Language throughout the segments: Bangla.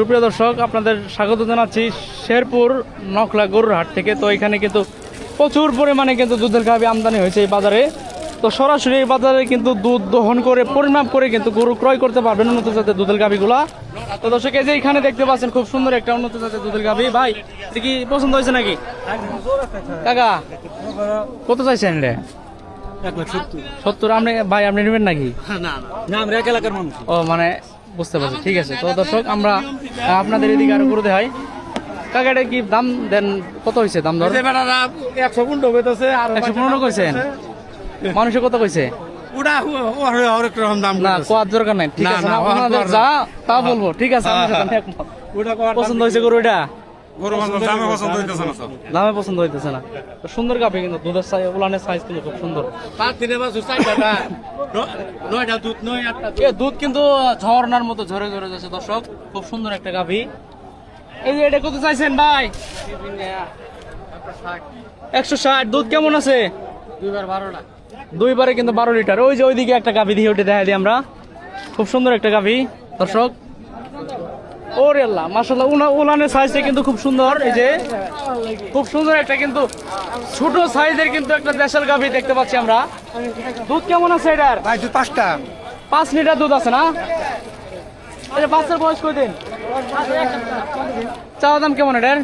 সুপ্রিয় দর্শক আপনাদের স্বাগত জানাচ্ছি শেরপুর নকলা গরুর হাট থেকে। তো এখানে কিন্তু প্রচুর পরিমাণে কিন্তু দুধের গাভি আমদানি হয়েছে এই বাজারে। তো সরাসরি এই বাজারে কিন্তু দুধ দহন করে পরিমাপ করে কিন্তু গরু ক্রয় করতে পারবেন উন্নত জাতের দুধের গাভিগুলা। তো দর্শক এই যে এখানে দেখতে পাচ্ছেন খুব সুন্দর একটা উন্নত জাতের দুধের গাভি। ভাই এটা কি পছন্দ হয়েছে নাকি? কাকা কত চাইছেন রে? সত্তর। আপনি ভাই আপনি নেবেন নাকি? না আমরা এক এলাকার মানুষ। ও মানে বুঝতে পারছি ঠিক আছে। তো দর্শক আমরা আপনাদের এদিকে আরও করে হয় কাকাটা কি দাম দেন কত হয়েছে দাম ধর একশো পনেরো বেতেছে আর একশো পনেরো কইছেন? মানুষে কত কইছে? পছন্দ হয়েছে গরু এটা দামে পছন্দ হইতেছে না স্যার দামে পছন্দ হইতেছে না। তো সুন্দর গাভি কিন্তু দুধের সাইজ উলানের সাইজ কিন্তু খুব সুন্দর। পাঁচ দিনে বা চারটা নয়টা দুধ নয় আটটা এ দুধ কিন্তু ঝর্ণার মতো ঝরে ঝরে যাচ্ছে দর্শক। খুব সুন্দর একটা গাভি। এই যে এটা কত চাইছেন ভাই? একশো ষাট। দুধ কেমন আছে? দুইবার বারোটা দুইবারে কিন্তু বারো লিটার। ওই যে ওইদিকে একটা গাভি দিয়ে ওটা দেখা দিই আমরা। খুব সুন্দর একটা গাভি। দর্শক ওরে আল্লাহ মাসাল্লাহ উলানের সাইজটা কিন্তু খুব সুন্দর এই যে। খুব সুন্দর একটা কিন্তু ছোট সাইজের কিন্তু একটা দেশাল গাভি দেখতে পাচ্ছি আমরা। দুধ কেমন আছে এটার? ভাই তুই পাঁচটা। পাঁচ লিটার দুধ আছে না? এটা বাচ্চার বয়স কয় দিন চাওয়া দাম কেমন এটার?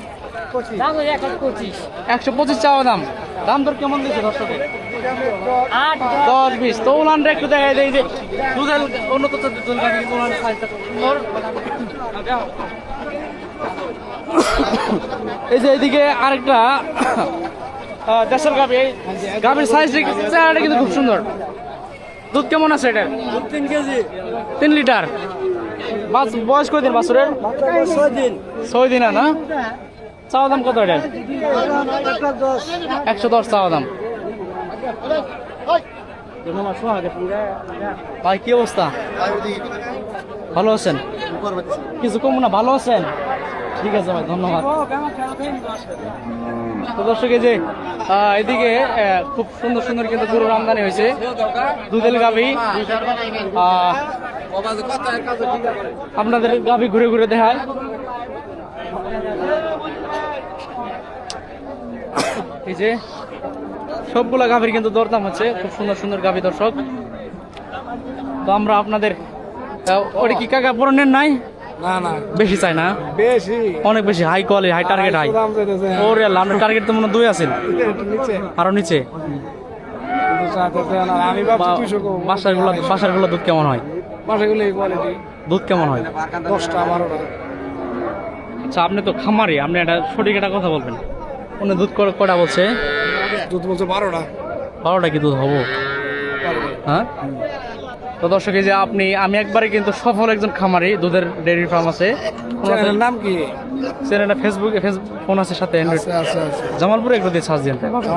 একশো পঁচিশ চাওয়া দাম। দাম দর কেমন দিচ্ছে দর্শকের দশ, বিশ। তো উলানটা একটু দেয় যে দুধের সুন্দর এই যে এদিকে আরেকটা দেশের গাভী গাভীর সাইজ চেহারাটা কিন্তু খুব সুন্দর। দুধ কেমন আছে এটার তিন কেজি তিন লিটার। বাস, বয়স কয়দিন বাছুরের? ছয় দিন ছয় দিন না? চাওয়া দাম কত এটার একশো দশ চাওয়া দাম। ভাই, কি অবস্থা? ভালো আছেন? কিছু কম না, ভালো আছেন? ঠিক আছে ভাই, ধন্যবাদ। তো দর্শক, এই যে এদিকে খুব সুন্দর সুন্দর কিন্তু গরুর আমদানি হয়েছে। দুধের গাভি। আপনাদের গাভি ঘুরে ঘুরে দেখায়। এই যে সবগুলা গাভীর কিন্তু দরদাম হচ্ছে। খুব সুন্দর সুন্দর গাভী দর্শক। তো আমরা আপনাদের ওটা কি কাকা পরনের নাই? না না। বেশি চাই না? বেশি। অনেক বেশি high quality high target high ওরে আল্লাহ আপনার টার্গেট তো মনে দুই আছেন আরও নিচে? দুধ কেমন হয়? বাসাগুলো কোয়ালিটি দুধ কেমন হয়? দশটা বারোটা। আচ্ছা আপনি তো খামারি আপনি একটা সঠিক একটা কথা বলবেন। উনি দুধ কটা বলছে? দুধ বলছে বারোটা। বারোটা কি দুধ হব? হ্যাঁ? তো দর্শক এই যে আপনি আমি একবারে কিন্তু সফল একজন খামারি দুধের ডেয়ারি ফার্ম আছে। চ্যানেলের নাম কি? চ্যানেলটা ফেসবুকে ফেসবুক ফোন আছে সাথে আচ্ছা আচ্ছা আচ্ছা জামালপুরে একটু দিয়ে সার্চ দিন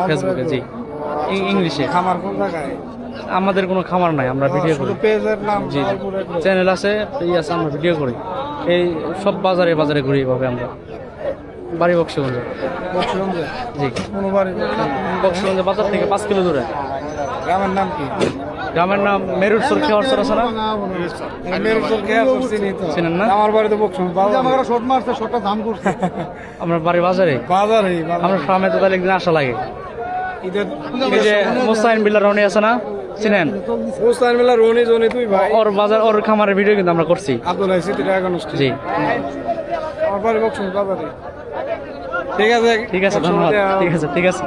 ফেসবুকে জি। ইংলিশে। খামার কোন জায়গায়? আমাদের কোনো খামার নাই আমরা ভিডিও করি। জি চ্যানেল আছে এই আছে আমরা ভিডিও করি। এই সব বাজারে বাজারে ঘুরি এভাবে আমরা। বাড়ি বক্সগঞ্জ। বক্সগঞ্জে? জি। কোনো বাড়ি? বক্সগঞ্জ? বাজার থেকে পাঁচ কিলো দূরে। গ্রামের নাম কি? গ্রামের নাম মেরুর সুর খেয়ার সর আছে না? মেরুচল খেয়ে আসছি, চিনি তো। চিনেন না? আমার বাড়িতে বক্সগঞ্জ বাজারে। শর্ট মারছে শর্টটা দাম করছে। আমরা বাড়ি বাজারে? বাজারে। আমরা ফার্মে তো তাহলে একদিন আসা লাগে। এই যে মোস্তাইন বিল্লার রনি আছে না? চিনেন? মুস্তান মেলা রনি জনি তুই ভাই। ওর বাজার ওর খামারের ভিডিও কিন্তু আমরা করছি। আব্দুল স্টিল জি। আমার বাড়ি বক্সগঞ্জ বাজারে। ঠিক আছে। ঠিক আছে ধন্যবাদ। ঠিক আছে ঠিক আছে।